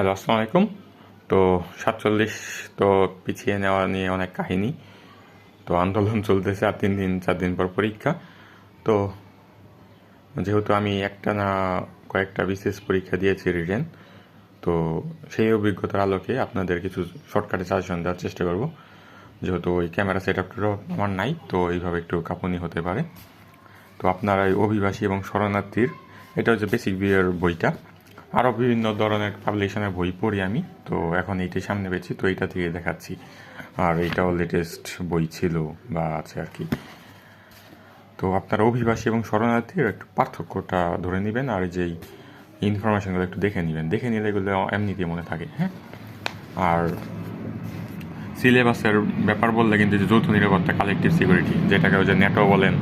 Hello, আসসালামু আলাইকুম। তো সাতচল্লিশ তো পিছিয়ে নেওয়া নিয়ে অনেক কাহিনী। তো আন্দোলন চলতেছে আর তিন দিন, চার দিন পর পরীক্ষা। তো যেহেতু আমি একটা না কয়েকটা বিশেষ পরীক্ষা দিয়েছি রিটেন, তো সেই অভিজ্ঞতার আলোকে আপনাদের কিছু শর্টকাটে সাজেশন দেওয়ার চেষ্টা করব। যেহেতু ওই ক্যামেরা সেট আপটাও আমার নাই, তো এইভাবে একটু কাঁপুনি হতে পারে। তো আপনারা এই অভিবাসী এবং শরণার্থীর, এটা হচ্ছে বেসিক বিয়ের বইটা। আরও বিভিন্ন ধরনের পাবলিশনের বই পড়ি আমি, তো এখন এইটাই সামনে পেয়েছি, তো এইটা থেকে দেখাচ্ছি। আর এইটাও লেটেস্ট বই ছিল বা আছে আর কি। তো আপনারা অভিবাসী এবং শরণার্থীর একটু পার্থক্যটা ধরে নেবেন, আর যেই ইনফরমেশনগুলো একটু দেখে নেবেন। দেখে নিলে এগুলো এমনিতেই মনে থাকে হ্যাঁ? আর সিলেবাসের ব্যাপার বললে কিন্তু যে যৌথ নিরাপত্তা কালেকটিভ সিকিউরিটি যেটাকে ওই যে নেটো বলেন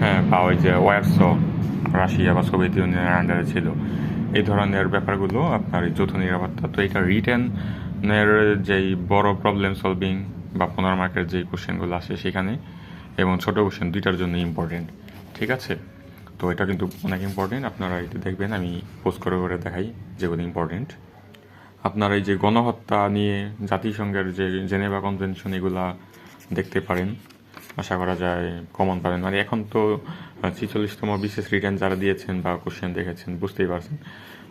হ্যাঁ বা ওই যে ওয়ারসো, রাশিয়া বা সোভিয়েত ইউনিয়নের আন্ডারে ছিল। এই ধরনের ব্যাপারগুলো, আপনার এই যৌথ নিরাপত্তা, তো এটা রিটেনের যেই বড় প্রবলেম সলভিং বা পনেরো মার্কের যেই কোশ্চেনগুলো আসে সেখানে, এবং ছোট কোশ্চেন দুইটার জন্য ইম্পর্টেন্ট ঠিক আছে? তো এটা কিন্তু অনেক ইম্পর্টেন্ট আপনারা এটা দেখবেন, আমি পোস্ট করে করে দেখাই যেগুলো ইম্পর্টেন্ট আপনার এই যে গণহত্যা নিয়ে জাতিসংঘের যে জেনেভা কনভেনশন এগুলা দেখতে পারেন। আশা করা যায় কমন পাবেন মানে এখন তো ছিচল্লিশতম বিশেষ রিটার্ন যারা দিয়েছেন বা কোশ্চেন দেখেছেন, বুঝতেই পারছেন।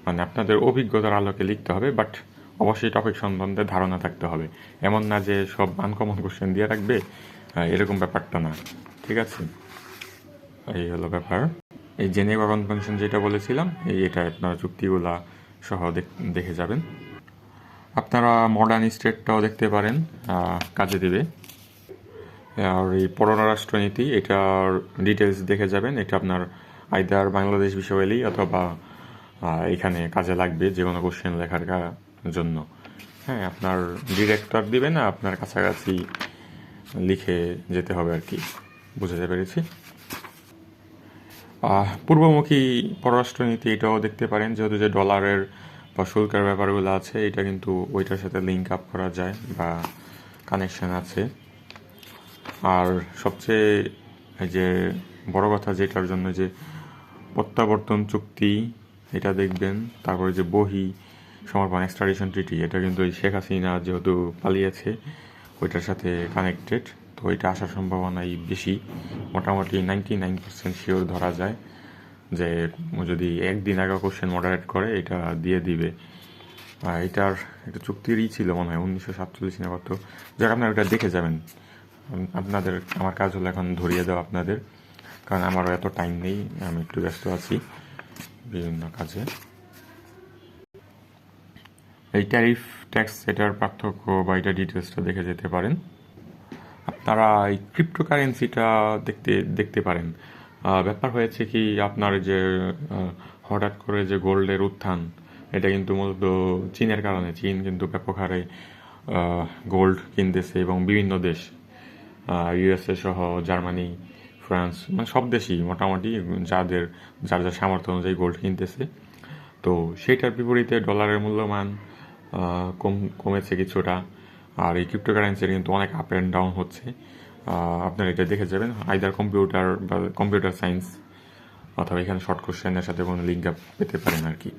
মানে আপনাদের অভিজ্ঞতার আলোকে লিখতে হবে বাট অবশ্যই টপিক সম্বন্ধে ধারণা থাকতে হবে। এমন না যে সব আনকমন কোশ্চেন দিয়ে রাখবে এরকম ব্যাপারটা না। ঠিক আছে? এই হলো ব্যাপার। এই জেনেভা কনভেনশন যেটা বলেছিলাম, এই এটা আপনারা চুক্তিগুলা সহ দেখ- যাবেন। আপনারা মডার্ন স্টেটটাও দেখতে পারেন কাজে দিবে। আর এই পররাষ্ট্রনীতি এটার ডিটেলস দেখে যাবেন। এটা আপনার আইদার বাংলাদেশ বিষয়লি অথবা এখানে কাজে লাগবে যে কোনো কোশ্চেন লেখার জন্য। হ্যাঁ আপনার ডিরেক্টর দিবে না আপনার কাছাকাছি লিখে যেতে হবে আর কি। বুঝাতে পেরেছি? পূর্বমুখী পররাষ্ট্রনীতি, এটাও দেখতে পারেন। যেহেতু যে ডলারের বা শুল্কের ব্যাপারগুলো আছে, এটা কিন্তু ওইটার সাথে লিঙ্ক আপ করা যায় বা কানেকশন আছে। আর সবচেয়ে যে বড় কথা যেটার জন্য যে প্রত্যাবর্তন চুক্তি, এটা দেখবেন, তারপরে যে বহি সমর্পণ এক্সট্রাডিশন ট্রিটি এটা কিন্তু ওই শেখ হাসিনা যেহেতু পালিয়েছে, ওইটার সাথে কানেক্টেড তো এটা আসার সম্ভাবনাই বেশি। মোটামুটি নাইনটি নাইন পার্সেন্ট শিওর ধরা যায় যে যদি একদিন আগে কোশ্চেন মডারেট করে, এটা দিয়ে দিবে। এটার একটা চুক্তিরই ছিল মনে হয়, উনিশশো সাতচল্লিশ না কত। যাক, আপনারা এটা দেখে যাবেন। আপনাদের, আমার কাজ হলো এখন ধরিয়ে দেওয়া আপনাদের, কারণ আমারও এত টাইম নেই, আমি একটু ব্যস্ত আছি বিভিন্ন কাজে। এই ট্যারিফ ট্যাক্স এটার পার্থক্য বা এটা ডিটেলসটা দেখে যেতে পারেন। আপনারা এই ক্রিপ্টোকারেন্সিটা দেখতে দেখতে পারেন। ব্যাপার হয়েছে কি, আপনার যে হঠাৎ করে যে গোল্ডের উত্থান, এটা কিন্তু মূলত চীনের কারণে। চীন কিন্তু ব্যাপক হারে গোল্ড কিনতেছে এবং বিভিন্ন দেশ ইউএসএ সহ জার্মানি, ফ্রান্স মানে সব দেশই মোটামুটি যাদের, যার যার সামর্থ্য অনুযায়ী গোল্ড কিনতেছে। তো সেটার বিপরীতে ডলারের মূল্যমান কম, কমেছে কিছুটা। আর এই ক্রিপ্টোকারেন্সির কিন্তু অনেক আপ অ্যান্ড ডাউন হচ্ছে। আপনারা এটা দেখে যাবেন আইদার কম্পিউটার বা কম্পিউটার সায়েন্স অথবা এখানে শর্ট কোশ্চেনের সাথে কোনো লিঙ্ক আপ পেতে পারেন আর কি।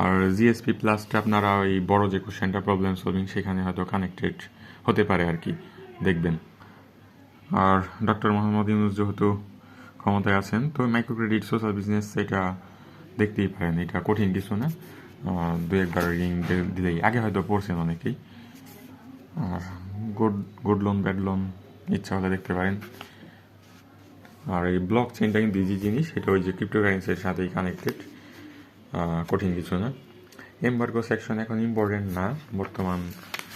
আর জিএসপি প্লাসটা আপনারা ওই বড় যে কোশ্চেনটা প্রবলেম সলভিং সেখানে হয়তো কানেক্টেড হতে পারে আর কি। দেখবেন। আর ডক্টর মোহাম্মদ ইউনুস যেহেতু ক্ষমতায় আছেন, তো মাইক্রো ক্রেডিট সোশ্যাল বিজনেস এটা দেখতেই পারেন। এটা কঠিন কিছু না। দু একবার রিং দিলেই। আগে হয়তো পড়ছেন অনেকেই। আর good good loan bad loan ইচ্ছা হলে দেখতে পারেন। আর এই ব্লক চেনটা কিন্তু ইজি জিনিস। সেটা ওই যে ক্রিপ্টোকারেন্সির সাথেই কানেক্টেড কঠিন কিছু না। এম্বার্গো সেকশন এখন ইম্পর্টেন্ট না বর্তমান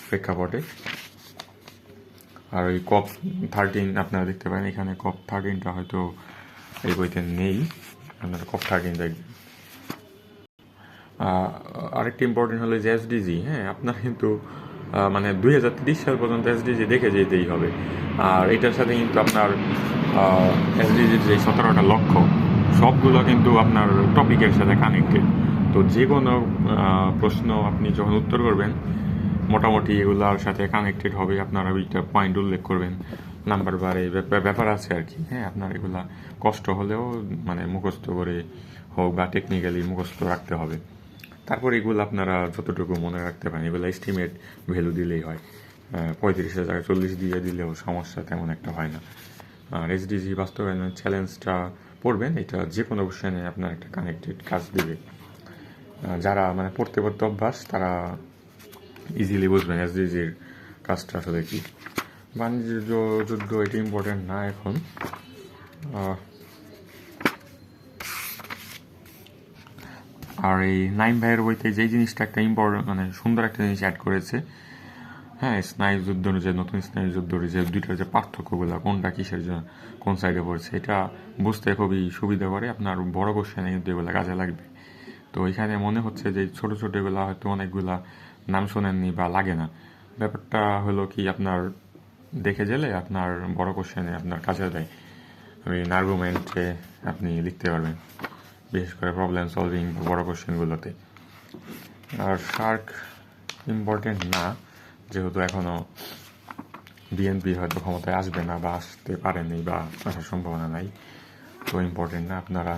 প্রেক্ষাপটে। আর ওই কপ থার্টিন আপনারা দেখতে পারেন, এখানে কপ থার্টিনটা হয়তো এই বইতে নেই। আপনারা কপ থার্টিন দেখবেন। আরেকটি ইম্পর্টেন্ট হলো যে এসডিজি হ্যাঁ আপনার কিন্তু মানে দুই হাজার তিরিশ সাল পর্যন্ত এসডিজি দেখে যেতেই হবে। আর এটার সাথে কিন্তু আপনার এসডিজির যে সতেরোটা লক্ষ্য, সবগুলো কিন্তু আপনার টপিকের সাথে কানেক্টেড তো যে কোনো প্রশ্ন আপনি যখন উত্তর করবেন মোটামুটি এগুলোর সাথে কানেক্টেড হবে। আপনারা ওইটা পয়েন্ট উল্লেখ করবেন। নাম্বার বারে ব্যাপার আছে আর কি। হ্যাঁ আপনার এগুলা কষ্ট হলেও মানে মুখস্থ করে হোক বা টেকনিক্যালি মুখস্থ রাখতে হবে। তারপর এগুলো আপনারা যতটুকু মনে রাখতে পারেন, এগুলো এস্টিমেট ভ্যালু দিলেই হয়। পঁয়ত্রিশ হাজার, চল্লিশ দিয়ে দিলেও সমস্যা তেমন একটা হয় না। আর এসডিজি বাস্তবায়নের চ্যালেঞ্জটা পড়বেন, এটা যে কোনো কোশ্চেনে আপনার একটা কানেক্টেড কাজ দিবে। যারা মানে পড়তে পড়তে অভ্যাস, তারা ইজিলি বুঝবেন এসডিজির কাজটা আসলে কি। বাণিজ্য যুদ্ধ এটা ইম্পর্টেন্ট না এখন। আর এই নাইম ভাইয়ের বইতে যেই জিনিসটা একটা ইম্পর্টেন্ট মানে সুন্দর একটা জিনিস অ্যাড করেছে হ্যাঁ স্নায়ু যুদ্ধ যে নতুন স্নায়ু যুদ্ধ, যে দুইটার যে পার্থক্যগুলো, কোনটা কিসের জন্য, কোন সাইডে পড়ছে, এটা বুঝতে খুবই সুবিধা করে, আপনার বড় কোশ্চেনে কিন্তু এগুলো কাজে লাগবে। তো এখানে মনে হচ্ছে যে ছোট ছোট এগুলো হয়তো অনেকগুলা নাম শোনেননি বা লাগে না। ব্যাপারটা হলো কি, আপনার দেখে গেলে আপনার বড় কোশ্চেনে আপনার কাজে দেয় ওই আর্গুমেন্টে আপনি লিখতে পারবেন, বিশেষ করে প্রবলেম সলভিং বড় কোশ্চেনগুলোতে আর শার্ক ইম্পর্টেন্ট না, যেহেতু এখনও বিএনপি হয়তো ক্ষমতায় আসবে না বা আসতে পারেনি বা আসার সম্ভাবনা নাই, তো ইম্পর্টেন্ট না আপনারা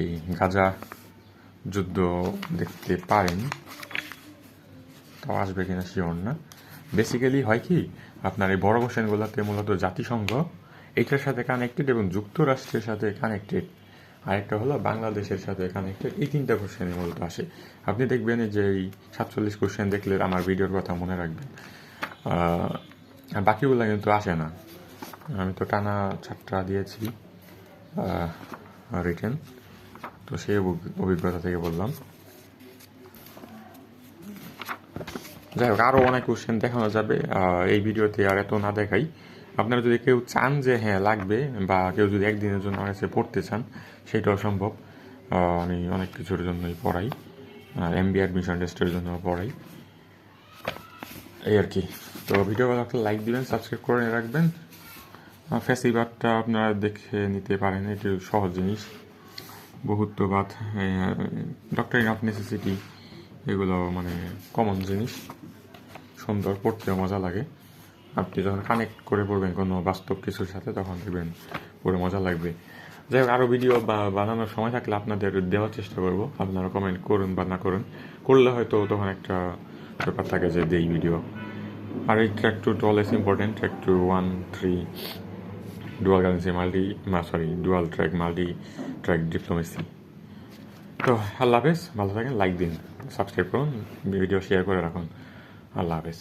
এই গাজা যুদ্ধ দেখতে পারেন। তাও আসবে কিনা শিওর না। বেসিক্যালি হয় কি, আপনার এই বড় কোশ্চেনগুলোতে মূলত জাতিসংঘ, এটার সাথে কানেক্টেড এবং যুক্তরাষ্ট্রের সাথে কানেক্টেড আরেকটা হলো বাংলাদেশের সাথে কানেক্টেড এই তিনটা কোশ্চেনই মূলত আসে। আপনি দেখবেন যে এই সাতচল্লিশ কোশ্চেন দেখলে আমার ভিডিওর কথা মনে রাখবেন। বাকিগুলো কিন্তু আসে না। আমি তো টানা চারটা দিয়েছি রিটেন তো সেই অভিজ্ঞতা থেকে বললাম। যাই হোক আরও অনেক কোশ্চেন দেখানো যাবে। এই ভিডিওতে আর এত না দেখাই। আপনারা যদি কেউ চান যে হ্যাঁ লাগবে বা কেউ যদি একদিনের জন্য আমার কাছে পড়তে চান, সেটাও সম্ভব। আমি অনেক কিছুর জন্যই পড়াই। এম বি অ্যাডমিশন টেস্টের জন্য পড়াই। এই আর কি। তো ভিডিও ভালো একটা লাইক দিবেন সাবস্ক্রাইব করে রাখবেন। ফেসিবাদটা আপনারা দেখে নিতে পারেন, এটি সহজ জিনিস। বহুত্ববাদ। ডক্টরিন অফ নেসেসিটি এগুলো মানে কমন জিনিস। সুন্দর, পড়তেও মজা লাগে। আপনি যখন কানেক্ট করে পড়বেন কোনো বাস্তব কিছুর সাথে, তখন দেখবেন পড়ে মজা লাগবে। যাই হোক আরও ভিডিও বা বানানোর সময় থাকলে আপনাদের দেওয়ার চেষ্টা করব। আপনারা কমেন্ট করুন বা না করুন। করলে হয়তো তখন একটা ব্যাপার থাকে যে দেই ভিডিও আর এই track two always important track two one three dual currency multi sorry dual track multi track diplomacy তো আল্লাহ হাফেজ, ভালো থাকেন লাইক দিন সাবস্ক্রাইব করুন ভিডিও শেয়ার করে রাখুন, আল্লাহ হাফেজ।